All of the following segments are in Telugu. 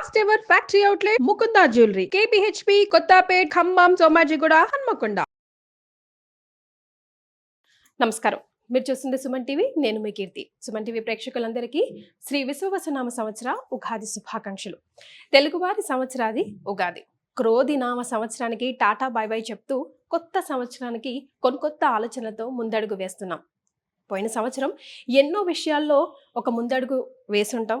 First ever factory outlet Mukunda jewellery KPHB Kothapet Khammam Somajiguda Hanamkonda నమస్కారం. మీరు చూస్తుంది సుమన్ టీవీ నేను మీ కీర్తి. సుమన్ టీవీ ప్రేక్షకులందరికీ శ్రీ విశ్వవసనామ సంవత్సర ఉగాది శుభాకాంక్షలు. తెలుగువారి సంవత్సరాది ఉగాది. క్రోధి నామ సంవత్సరానికి టాటా బై బై చెప్తూ కొత్త సంవత్సరానికి కొత్త ఆలోచనలతో ముందడుగు వేస్తున్నాం. పోయిన సంవత్సరం ఎన్నో విషయాల్లో ఒక ముందడుగు వేసుంటాం.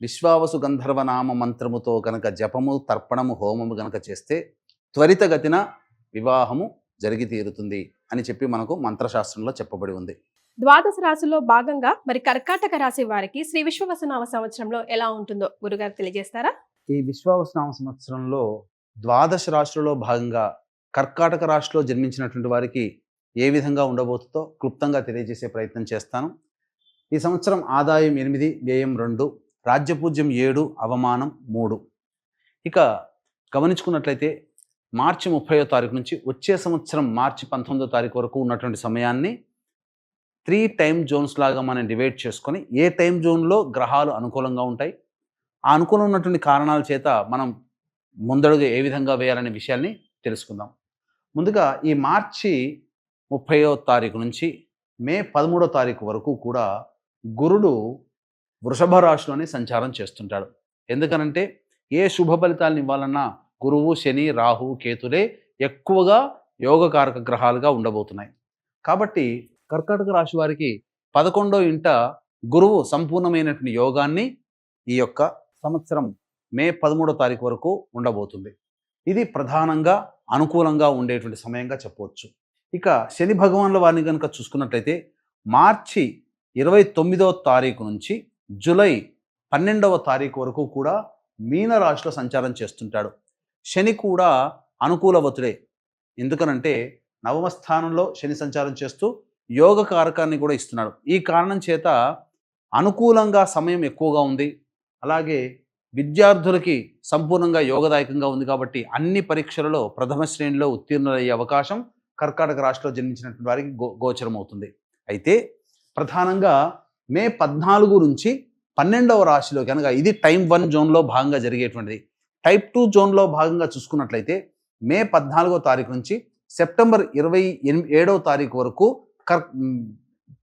విశ్వావసు గంధర్వ నామ మంత్రముతో కనుక జపము తర్పణము హోమము కనుక చేస్తే త్వరితగతిన వివాహము జరిగి తీరుతుంది అని చెప్పి మనకు మంత్రశాస్త్రంలో చెప్పబడి ఉంది. ద్వాదశ రాశిలో భాగంగా మరి కర్కాటక రాశి వారికి శ్రీ విశ్వవసు నామ సంవత్సరంలో ఎలా ఉంటుందో గురుగారు తెలియజేస్తారా? ఈ విశ్వావసనామ సంవత్సరంలో ద్వాదశ రాశులలో భాగంగా కర్కాటక రాశిలో జన్మించినటువంటి వారికి ఏ విధంగా ఉండబోతుందో క్లుప్తంగా తెలియజేసే ప్రయత్నం చేస్తాను. ఈ సంవత్సరం ఆదాయం ఎనిమిది వ్యయం రెండు రాజ్యపూజ్యం ఏడు అవమానం మూడు. ఇక గమనించుకున్నట్లయితే మార్చి ముప్పయో తారీఖు నుంచి వచ్చే సంవత్సరం మార్చి పంతొమ్మిదో తారీఖు వరకు ఉన్నటువంటి సమయాన్ని త్రీ టైం జోన్స్ లాగా మనం డివైడ్ చేసుకొని ఏ టైం జోన్లో గ్రహాలు అనుకూలంగా ఉంటాయి ఆ అనుకూలం ఉన్నటువంటి కారణాల చేత మనం ముందడుగు ఏ విధంగా వేయాలనే విషయాన్ని తెలుసుకుందాం. ముందుగా ఈ మార్చి ముప్పయో తారీఖు నుంచి మే పదమూడో తారీఖు వరకు కూడా గురుడు వృషభ రాశిలోనే సంచారం చేస్తుంటాడు. ఎందుకనంటే ఏ శుభ ఫలితాలను ఇవ్వాలన్నా గురువు శని రాహు కేతులే ఎక్కువగా యోగకారక గ్రహాలుగా ఉండబోతున్నాయి. కాబట్టి కర్కాటక రాశి వారికి పదకొండో ఇంట గురువు సంపూర్ణమైనటువంటి యోగాన్ని ఈ యొక్క సంవత్సరం మే పదమూడో తారీఖు వరకు ఉండబోతుంది. ఇది ప్రధానంగా అనుకూలంగా ఉండేటువంటి సమయంగా చెప్పవచ్చు. ఇక శని భగవాన్ల వారిని కనుక చూసుకున్నట్లయితే మార్చి ఇరవై తొమ్మిదో తారీఖు నుంచి జూలై పన్నెండవ తారీఖు వరకు కూడా మీనరాశిలో సంచారం చేస్తుంటాడు. శని కూడా అనుకూలవతుడే. ఎందుకనంటే నవమ స్థానంలో శని సంచారం చేస్తూ యోగ కారకాన్ని కూడా ఇస్తున్నాడు. ఈ కారణం చేత అనుకూలంగా సమయం ఎక్కువగా ఉంది. అలాగే విద్యార్థులకి సంపూర్ణంగా యోగదాయకంగా ఉంది కాబట్టి అన్ని పరీక్షలలో ప్రథమ శ్రేణిలో ఉత్తీర్ణులయ్యే అవకాశం కర్కాటక రాష్ట్రంలో జన్మించినటువంటి వారికి గో గోచరం అవుతుంది అయితే ప్రధానంగా మే పద్నాలుగు నుంచి పన్నెండవ రాశిలో కనుక ఇది టైం వన్ జోన్లో భాగంగా జరిగేటువంటిది. టైప్ టూ జోన్లో భాగంగా చూసుకున్నట్లయితే మే పద్నాలుగో తారీఖు నుంచి సెప్టెంబర్ ఇరవై ఎనిమిది ఏడవ తారీఖు వరకు కర్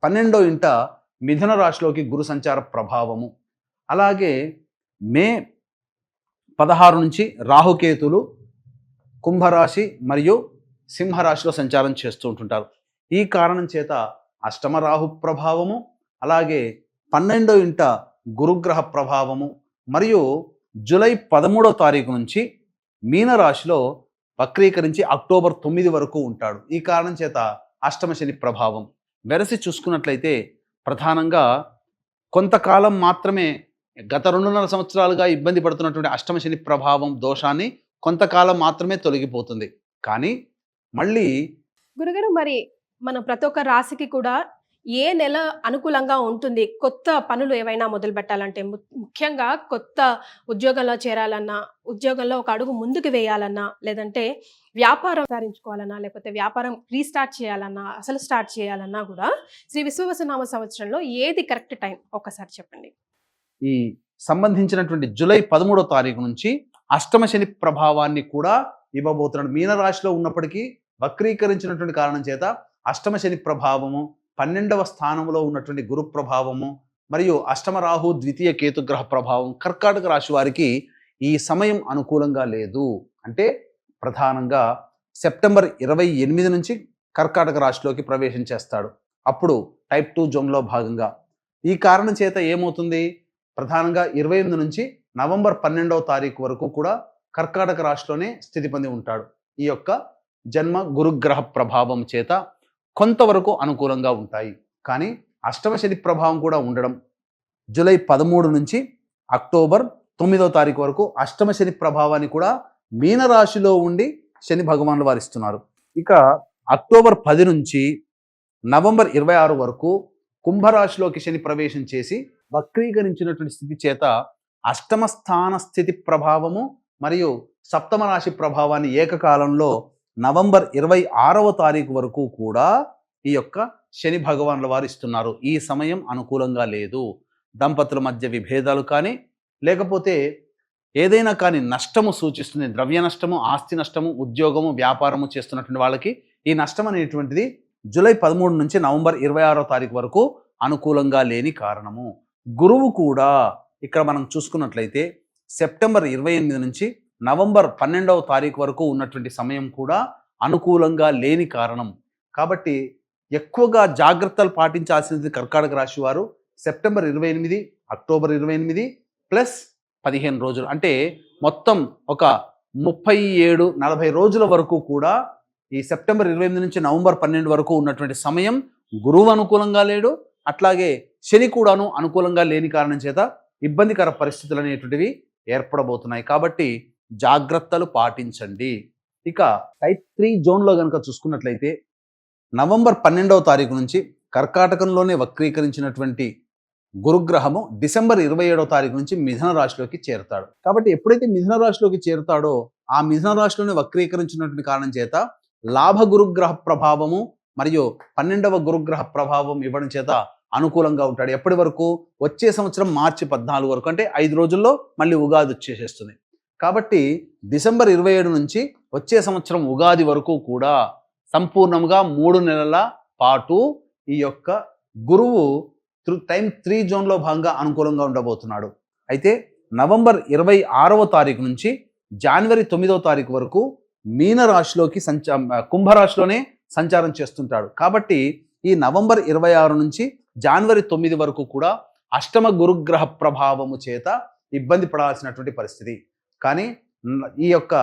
పన్నెండో ఇంట మిథున రాశిలోకి గురు సంచార ప్రభావము. అలాగే మే పదహారు నుంచి రాహుకేతులు కుంభరాశి మరియు సింహరాశిలో సంచారం చేస్తూ ఉంటుంటారు. ఈ కారణం చేత అష్టమ రాహు ప్రభావము అలాగే పన్నెండో ఇంట గురుగ్రహ ప్రభావము మరియు జూలై పదమూడో తారీఖు నుంచి మీనరాశిలో వక్రీకరించి అక్టోబర్ తొమ్మిది వరకు ఉంటాడు. ఈ కారణం చేత అష్టమ శని ప్రభావం. వెరసి చూసుకున్నట్లయితే ప్రధానంగా కొంతకాలం మాత్రమే గత రెండున్నర సంవత్సరాలుగా ఇబ్బంది పడుతున్నటువంటి అష్టమ శని ప్రభావం దోషాన్ని కొంతకాలం మాత్రమే తొలగిపోతుంది. కానీ మళ్ళీ గురుగారు మరి మనం ప్రతి ఒక్క రాశికి కూడా ఏ నెల అనుకూలంగా ఉంటుంది? కొత్త పనులు ఏవైనా మొదలు పెట్టాలంటే ము- ముఖ్యంగా కొత్త ఉద్యోగంలో చేరాలన్నా ఉద్యోగంలో ఒక అడుగు ముందుకు వేయాలన్నా లేదంటే వ్యాపారం సారించుకోవాలన్నా లేకపోతే వ్యాపారం రీస్టార్ట్ చేయాలన్నా అసలు స్టార్ట్ చేయాలన్నా కూడా శ్రీ విశ్వవసనామ సంవత్సరంలో ఏది కరెక్ట్ టైం? ఒక్కసారి చెప్పండి. ఈ సంబంధించినటువంటి జూలై పదమూడో తారీఖు నుంచి అష్టమ శని ప్రభావాన్ని కూడా ఇవ్వబోతున్నాడు. మీనరాశిలో ఉన్నప్పటికీ వక్రీకరించినటువంటి కారణం చేత అష్టమ శని ప్రభావము పన్నెండవ స్థానంలో ఉన్నటువంటి గురు ప్రభావము మరియు అష్టమరాహు ద్వితీయ కేతుగ్రహ ప్రభావం కర్కాటక రాశి వారికి ఈ సమయం అనుకూలంగా లేదు. అంటే ప్రధానంగా సెప్టెంబర్ ఇరవై ఎనిమిది నుంచి కర్కాటక రాశిలోకి ప్రవేశం చేస్తాడు. అప్పుడు టైప్ టూ జోన్లో భాగంగా. ఈ కారణం చేత ఏమవుతుంది? ప్రధానంగా ఇరవై ఎనిమిది నుంచి నవంబర్ పన్నెండవ తారీఖు వరకు కూడా కర్కాటక రాశిలోనే స్థితి పొంది ఉంటాడు. ఈ యొక్క జన్మ గురుగ్రహ ప్రభావం చేత కొంతవరకు అనుకూలంగా ఉంటాయి. కానీ అష్టమ శని ప్రభావం కూడా ఉండడం జూలై పదమూడు నుంచి అక్టోబర్ తొమ్మిదో తారీఖు వరకు అష్టమ శని ప్రభావాన్ని కూడా మీనరాశిలో ఉండి శని భగవానులు వారు ఇస్తున్నారు ఇక అక్టోబర్ పది నుంచి నవంబర్ ఇరవై ఆరు వరకు కుంభరాశిలోకి శని ప్రవేశం చేసి వక్రీకరించినటువంటి స్థితి చేత అష్టమ స్థాన స్థితి ప్రభావము మరియు సప్తమ రాశి ప్రభావాన్ని ఏకకాలంలో నవంబర్ ఇరవై ఆరవ తారీఖు వరకు కూడా ఈ యొక్క శని భగవానుల వారు ఇస్తున్నారు. ఈ సమయం అనుకూలంగా లేదు. దంపతుల మధ్య విభేదాలు కానీ లేకపోతే ఏదైనా కానీ నష్టము సూచిస్తుంది. ద్రవ్య నష్టము ఆస్తి నష్టము ఉద్యోగము వ్యాపారము చేస్తున్నటువంటి వాళ్ళకి ఈ నష్టం అనేటువంటిది జూలై పదమూడు నుంచి నవంబర్ ఇరవై ఆరో తారీఖు వరకు అనుకూలంగా లేని కారణము. గురువు కూడా ఇక్కడ మనం చూసుకున్నట్లయితే సెప్టెంబర్ ఇరవై ఎనిమిది నుంచి నవంబర్ పన్నెండవ తారీఖు వరకు ఉన్నటువంటి సమయం కూడా అనుకూలంగా లేని కారణం. కాబట్టి ఎక్కువగా జాగ్రత్తలు పాటించాల్సినది కర్కాటక రాశి వారు. సెప్టెంబర్ ఇరవై ఎనిమిది అక్టోబర్ ఇరవై ఎనిమిది ప్లస్ పదిహేను రోజులు. అంటే మొత్తం ఒక ముప్పై ఏడు నలభై రోజుల వరకు కూడా ఈ సెప్టెంబర్ ఇరవై ఎనిమిది నుంచి నవంబర్ పన్నెండు వరకు ఉన్నటువంటి సమయం గురువు అనుకూలంగా లేడు. అట్లాగే శని కూడాను అనుకూలంగా లేని కారణం చేత ఇబ్బందికర పరిస్థితులు అనేటువంటివి ఏర్పడబోతున్నాయి. కాబట్టి జాగ్రత్తలు పాటించండి. ఇక టైప్ త్రీ జోన్లో కనుక చూసుకున్నట్లయితే నవంబర్ పన్నెండవ తారీఖు నుంచి కర్కాటకంలోనే వక్రీకరించినటువంటి గురుగ్రహము డిసెంబర్ ఇరవై ఏడవ తారీఖు నుంచి మిథున రాశిలోకి చేరుతాడు. కాబట్టి ఎప్పుడైతే మిథున రాశిలోకి చేరుతాడో ఆ మిథున రాశిలోనే వక్రీకరించినటువంటి కారణం చేత లాభ గురుగ్రహ ప్రభావము మరియు పన్నెండవ గురుగ్రహ ప్రభావం ఇవ్వడం చేత అనుకూలంగా ఉంటాడు. ఎప్పటి వరకు? వచ్చే సంవత్సరం మార్చి పద్నాలుగు వరకు. అంటే ఐదు రోజుల్లో మళ్ళీ ఉగాది వచ్చేసేస్తుంది. కాబట్టి డిసెంబర్ ఇరవై ఏడు నుంచి వచ్చే సంవత్సరం ఉగాది వరకు కూడా సంపూర్ణంగా మూడు నెలల పాటు ఈ యొక్క గురువు టైం త్రీ జోన్లో భాగంగా అనుకూలంగా ఉండబోతున్నాడు. అయితే నవంబర్ ఇరవై ఆరవ తారీఖు నుంచి జనవరి తొమ్మిదవ తారీఖు వరకు మీన రాశిలోకి సంచా కుంభరాశిలోనే సంచారం చేస్తుంటాడు. కాబట్టి ఈ నవంబర్ ఇరవై ఆరు నుంచి జనవరి తొమ్మిది వరకు కూడా అష్టమ గురుగ్రహ ప్రభావము చేత ఇబ్బంది పడాల్సినటువంటి పరిస్థితి. కానీ ఈ యొక్క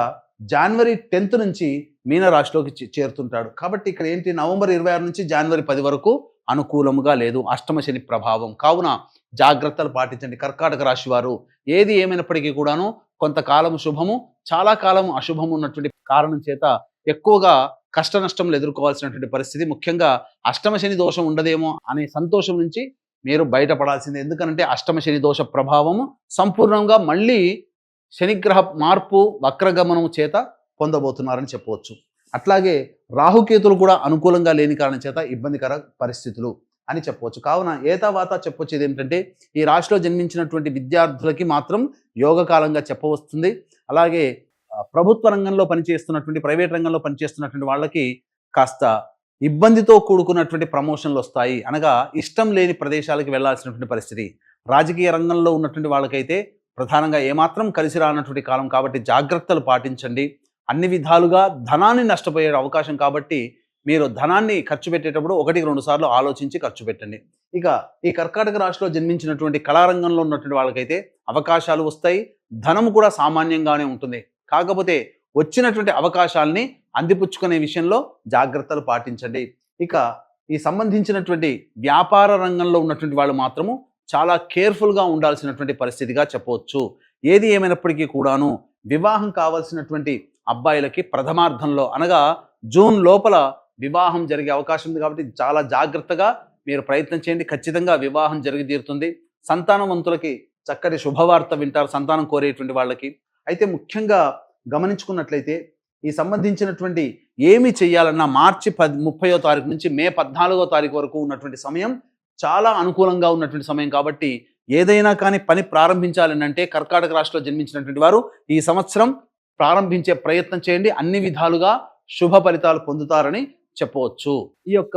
జనవరి టెన్త్ నుంచి మీనరాశిలోకి చేరుతుంటాడు. కాబట్టి ఇక్కడ ఏంటి? నవంబర్ ఇరవై ఆరు నుంచి జనవరి పది వరకు అనుకూలముగా లేదు. అష్టమ శని ప్రభావం. కావున జాగ్రత్తలు పాటించండి. కర్కాటక రాశి వారు ఏది ఏమైనప్పటికీ కూడాను కొంతకాలం శుభము చాలా కాలం అశుభము ఉన్నటువంటి కారణం చేత ఎక్కువగా కష్ట నష్టములు ఎదుర్కోవాల్సినటువంటి పరిస్థితి. ముఖ్యంగా అష్టమ శని దోషం ఉండదేమో అనే సంతోషం నుంచి మీరు బయటపడాల్సిందే. ఎందుకంటే అష్టమ శని దోష ప్రభావము సంపూర్ణంగా మళ్ళీ శనిగ్రహ మార్పు వక్రగమనం చేత పొందబోతున్నారని చెప్పవచ్చు. అట్లాగే రాహుకేతులు కూడా అనుకూలంగా లేని కారణం చేత ఇబ్బందికర పరిస్థితులు అని చెప్పవచ్చు. కావున ఏతావాత చెప్పొచ్చేది ఏంటంటే ఈ రాశిలో జన్మించినటువంటి విద్యార్థులకి మాత్రం యోగకాలంగా చెప్పవస్తుంది. అలాగే ప్రభుత్వ రంగంలో పనిచేస్తున్నటువంటి ప్రైవేట్ రంగంలో పనిచేస్తున్నటువంటి వాళ్ళకి కాస్త ఇబ్బందితో కూడుకున్నటువంటి ప్రమోషన్లు వస్తాయి. అనగా ఇష్టం లేని ప్రదేశాలకు వెళ్ళాల్సినటువంటి పరిస్థితి. రాజకీయ రంగంలో ఉన్నటువంటి వాళ్ళకైతే ప్రధానంగా ఏమాత్రం కలిసి రానటువంటి కాలం కాబట్టి జాగ్రత్తలు పాటించండి. అన్ని విధాలుగా ధనాన్ని నష్టపోయే అవకాశం కాబట్టి మీరు ధనాన్ని ఖర్చు పెట్టేటప్పుడు ఒకటికి రెండు సార్లు ఆలోచించి ఖర్చు పెట్టండి. ఇక ఈ కర్కాటక రాశిలో జన్మించినటువంటి కళారంగంలో ఉన్నటువంటి వాళ్ళకైతే అవకాశాలు వస్తాయి. ధనం కూడా సామాన్యంగానే ఉంటుంది. కాకపోతే వచ్చినటువంటి అవకాశాలని అందిపుచ్చుకునే విషయంలో జాగ్రత్తలు పాటించండి. ఇక ఈ సంబంధించినటువంటి వ్యాపార రంగంలో ఉన్నటువంటి వాళ్ళు మాత్రము చాలా కేర్ఫుల్గా ఉండాల్సినటువంటి పరిస్థితిగా చెప్పవచ్చు. ఏది ఏమైనప్పటికీ కూడాను వివాహం కావాల్సినటువంటి అబ్బాయిలకి ప్రథమార్థంలో అనగా జూన్ లోపల వివాహం జరిగే అవకాశం ఉంది కాబట్టి చాలా జాగ్రత్తగా మీరు ప్రయత్నం చేయండి. ఖచ్చితంగా వివాహం జరిగి తీరుతుంది. సంతానవంతులకి చక్కటి శుభవార్త వింటారు సంతానం కోరేటువంటి వాళ్ళకి. అయితే ముఖ్యంగా గమనించుకున్నట్లయితే ఈ సంబంధించినటువంటి ఏమి చేయాలన్నా మార్చి పది ముప్పయో తారీఖు నుంచి మే పద్నాలుగో తారీఖు వరకు ఉన్నటువంటి సమయం చాలా అనుకూలంగా ఉన్నటువంటి సమయం కాబట్టి ఏదైనా కానీ పని ప్రారంభించాలని అంటే కర్కాటక రాశిలో జన్మించినటువంటి వారు ఈ సంవత్సరం ప్రారంభించే ప్రయత్నం చేయండి. అన్ని విధాలుగా శుభ ఫలితాలు పొందుతారని చెప్పవచ్చు. ఈ యొక్క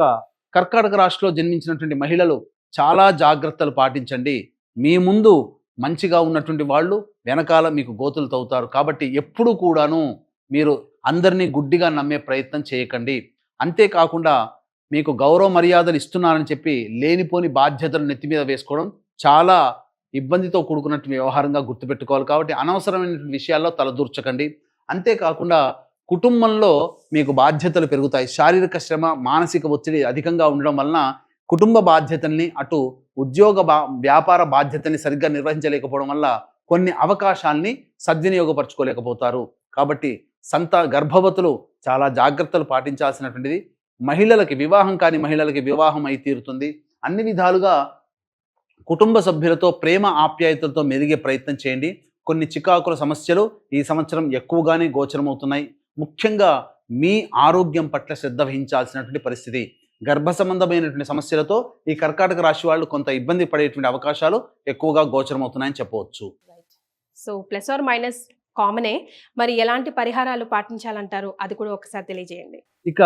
కర్కాటక రాశిలో జన్మించినటువంటి మహిళలు చాలా జాగ్రత్తలు పాటించండి. మీ ముందు మంచిగా ఉన్నటువంటి వాళ్ళు వెనకాల మీకు గోతులు తవ్వుతారు. కాబట్టి ఎప్పుడు కూడాను మీరు అందరినీ గుడ్డిగా నమ్మే ప్రయత్నం చేయకండి. అంతేకాకుండా మీకు గౌరవ మర్యాదలు ఇస్తున్నారని చెప్పి లేనిపోని బాధ్యతలు నెత్తి మీద వేసుకోవడం చాలా ఇబ్బందితో కూడుకున్నట్టు వ్యవహారంగా గుర్తుపెట్టుకోవాలి. కాబట్టి అనవసరమైన విషయాల్లో తలదూర్చకండి. అంతేకాకుండా కుటుంబంలో మీకు బాధ్యతలు పెరుగుతాయి. శారీరక శ్రమ మానసిక ఒత్తిడి అధికంగా ఉండడం వలన కుటుంబ బాధ్యతల్ని అటు ఉద్యోగ బా వ్యాపార బాధ్యతల్ని సరిగ్గా నిర్వహించలేకపోవడం వల్ల కొన్ని అవకాశాల్ని సద్వినియోగపరచుకోలేకపోతారు. కాబట్టి సంత గర్భవతులు చాలా జాగ్రత్తలు పాటించాల్సినటువంటిది. మహిళలకి వివాహం కాని మహిళలకి వివాహం అయి తీరుతుంది. అన్ని విధాలుగా కుటుంబ సభ్యులతో ప్రేమ ఆప్యాయతలతో మెరిగే ప్రయత్నం చేయండి. కొన్ని చికాకుల సమస్యలు ఈ సంవత్సరం ఎక్కువగానే గోచరమవుతున్నాయి. ముఖ్యంగా మీ ఆరోగ్యం పట్ల శ్రద్ధ వహించాల్సినటువంటి పరిస్థితి. గర్భ సంబంధమైనటువంటి సమస్యలతో ఈ కర్కాటక రాశి వాళ్ళు కొంత ఇబ్బంది పడేటువంటి అవకాశాలు ఎక్కువగా గోచరమవుతున్నాయని చెప్పవచ్చు. సో ప్లస్ ఆర్ మైనస్ కామనే మరి ఎలాంటి పరిహారాలు పాటించాలంటారు? అది కూడా ఒకసారి తెలియజేయండి. ఇక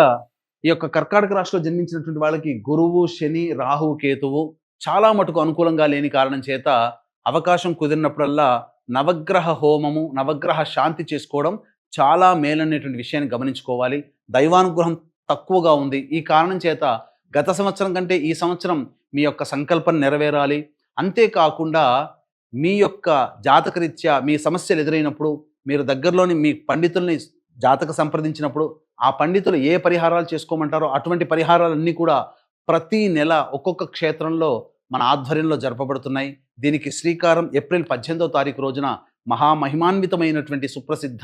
ఈ యొక్క కర్కాటక రాశిలో జన్మించినటువంటి వాళ్ళకి గురువు శని రాహు కేతువు చాలా మటుకు అనుకూలంగా లేని కారణం చేత అవకాశం కుదిరినప్పుడల్లా నవగ్రహ హోమము నవగ్రహ శాంతి చేసుకోవడం చాలా మేలనేటువంటి విషయాన్ని గమనించుకోవాలి. దైవానుగ్రహం తక్కువగా ఉంది. ఈ కారణం చేత గత సంవత్సరం కంటే ఈ సంవత్సరం మీ యొక్క సంకల్పం నెరవేరాలి. అంతేకాకుండా మీ యొక్క జాతకరీత్యా మీ సమస్యలు ఎదురైనప్పుడు మీరు దగ్గరలోని మీ పండితుల్ని జాతక సంప్రదించినప్పుడు ఆ పండితులు ఏ పరిహారాలు చేసుకోమంటారో అటువంటి పరిహారాలన్నీ కూడా ప్రతి నెల ఒక్కొక్క క్షేత్రంలో మన ఆధ్వర్యంలో జరపబడుతున్నాయి. దీనికి శ్రీకారం ఏప్రిల్ పద్దెనిమిదవ తారీఖు రోజున మహామహిమాన్వితమైనటువంటి సుప్రసిద్ధ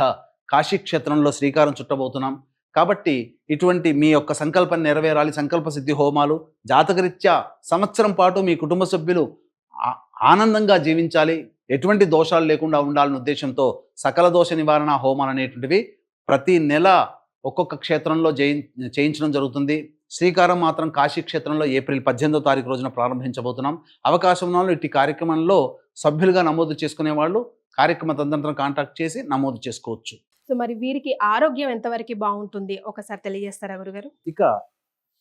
కాశీ క్షేత్రంలో శ్రీకారం చుట్టబోతున్నాం. కాబట్టి ఇటువంటి మీ యొక్క సంకల్పం నెరవేరాలి. సంకల్ప సిద్ధి హోమాలు జాతకరీత్యా సంవత్సరం పాటు మీ కుటుంబ సభ్యులు ఆ- ఆనందంగా జీవించాలి. ఎటువంటి దోషాలు లేకుండా ఉండాలనే ఉద్దేశంతో సకల దోష నివారణ హోమాలు అనేటువంటివి ప్రతి నెల ఒక్కొక్క క్షేత్రంలో చేయి చేయించడం జరుగుతుంది. శ్రీకారం మాత్రం కాశీ క్షేత్రంలో ఏప్రిల్ పద్దెనిమిదో తారీఖు రోజున ప్రారంభించబోతున్నాం. అవకాశం ఉన్న వాళ్ళు ఇట్టి కార్యక్రమంలో సభ్యులుగా నమోదు చేసుకునే వాళ్ళు కార్యక్రమ తదనంతరం కాంటాక్ట్ చేసి నమోదు చేసుకోవచ్చు. సో మరి వీరికి ఆరోగ్యం ఎంతవరకు బాగుంటుంది? ఒకసారి తెలియజేస్తారా గురుగారు? ఇక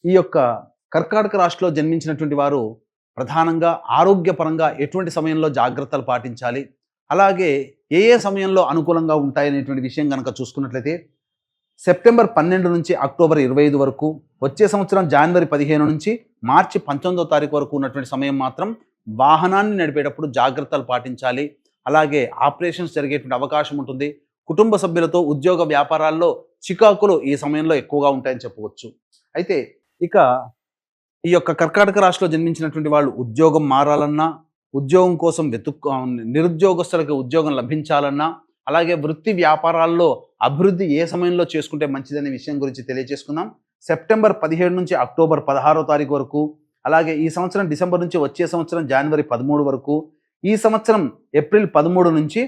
ఈ యొక్క కర్కాటక రాశిలో జన్మించినటువంటి వారు ప్రధానంగా ఆరోగ్యపరంగా ఎటువంటి సమయంలో జాగ్రత్తలు పాటించాలి? అలాగే ఏ ఏ సమయంలో అనుకూలంగా ఉంటాయనేటువంటి విషయం కనుక చూసుకున్నట్లయితే సెప్టెంబర్ పన్నెండు నుంచి అక్టోబర్ ఇరవై ఐదు వరకు వచ్చే సంవత్సరం జనవరి పదిహేను నుంచి మార్చి పంతొమ్మిదో తారీఖు వరకు ఉన్నటువంటి సమయం మాత్రం వాహనాన్ని నడిపేటప్పుడు జాగ్రత్తలు పాటించాలి. అలాగే ఆపరేషన్స్ జరిగేటువంటి అవకాశం ఉంటుంది. కుటుంబ సభ్యులతో ఉద్యోగ వ్యాపారాల్లో చికాకులు ఈ సమయంలో ఎక్కువగా ఉంటాయని చెప్పవచ్చు. అయితే ఇక ఈ యొక్క కర్ణాటక రాశిలో జన్మించినటువంటి వాళ్ళు ఉద్యోగం మారాలన్నా ఉద్యోగం కోసం వెతుక్కు నిరుద్యోగస్తులకు ఉద్యోగం లభించాలన్నా అలాగే వృత్తి వ్యాపారాల్లో అభివృద్ధి ఏ సమయంలో చేసుకుంటే మంచిదనే విషయం గురించి తెలియజేసుకుందాం. సెప్టెంబర్ పదిహేడు నుంచి అక్టోబర్ పదహారో తారీఖు వరకు అలాగే ఈ సంవత్సరం డిసెంబర్ నుంచి వచ్చే సంవత్సరం జనవరి పదమూడు వరకు ఈ సంవత్సరం ఏప్రిల్ పదమూడు నుంచి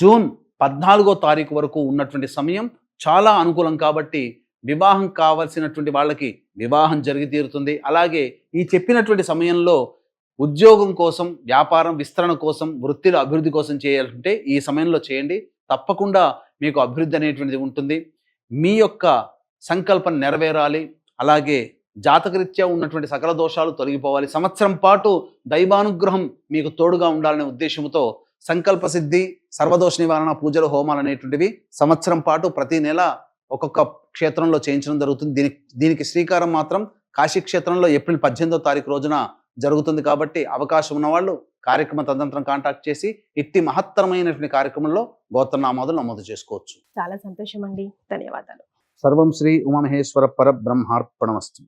జూన్ పద్నాలుగో తారీఖు వరకు ఉన్నటువంటి సమయం చాలా అనుకూలం కాబట్టి వివాహం కావలసినటువంటి వాళ్ళకి వివాహం జరిగి తీరుతుంది. అలాగే ఈ చెప్పినటువంటి సమయంలో ఉద్యోగం కోసం వ్యాపారం విస్తరణ కోసం వృత్తిలో అభివృద్ధి కోసం చేయాలంటే ఈ సమయంలో చేయండి. తప్పకుండా మీకు అభివృద్ధి అనేటువంటిది ఉంటుంది. మీ యొక్క సంకల్పం నెరవేరాలి. అలాగే జాతకరీత్యా ఉన్నటువంటి సకల దోషాలు తొలగిపోవాలి. సంవత్సరం పాటు దైవానుగ్రహం మీకు తోడుగా ఉండాలనే ఉద్దేశంతో సంకల్ప సిద్ధి సర్వదోష నివారణ పూజలు హోమాలు అనేటువంటివి సంవత్సరం పాటు ప్రతి నెల ఒక్కొక్క క్షేత్రంలో చేయించడం జరుగుతుంది. దీనికి దీనికి శ్రీకారం మాత్రం కాశీ క్షేత్రంలో ఏప్రిల్ పద్దెనిమిదో తారీఖు రోజున జరుగుతుంది కాబట్టి అవకాశం ఉన్నవాళ్ళు కార్యక్రమ తదనంతరం కాంటాక్ట్ చేసి ఇట్టి మహత్తరమైనటువంటి కార్యక్రమంలో గోత్రనామాదులు నమోదు చేసుకోవచ్చు. చాలా సంతోషం అండి ధన్యవాదాలు. సర్వం శ్రీ ఉమామహేశ్వర పరబ్రహ్మార్పణమస్తు.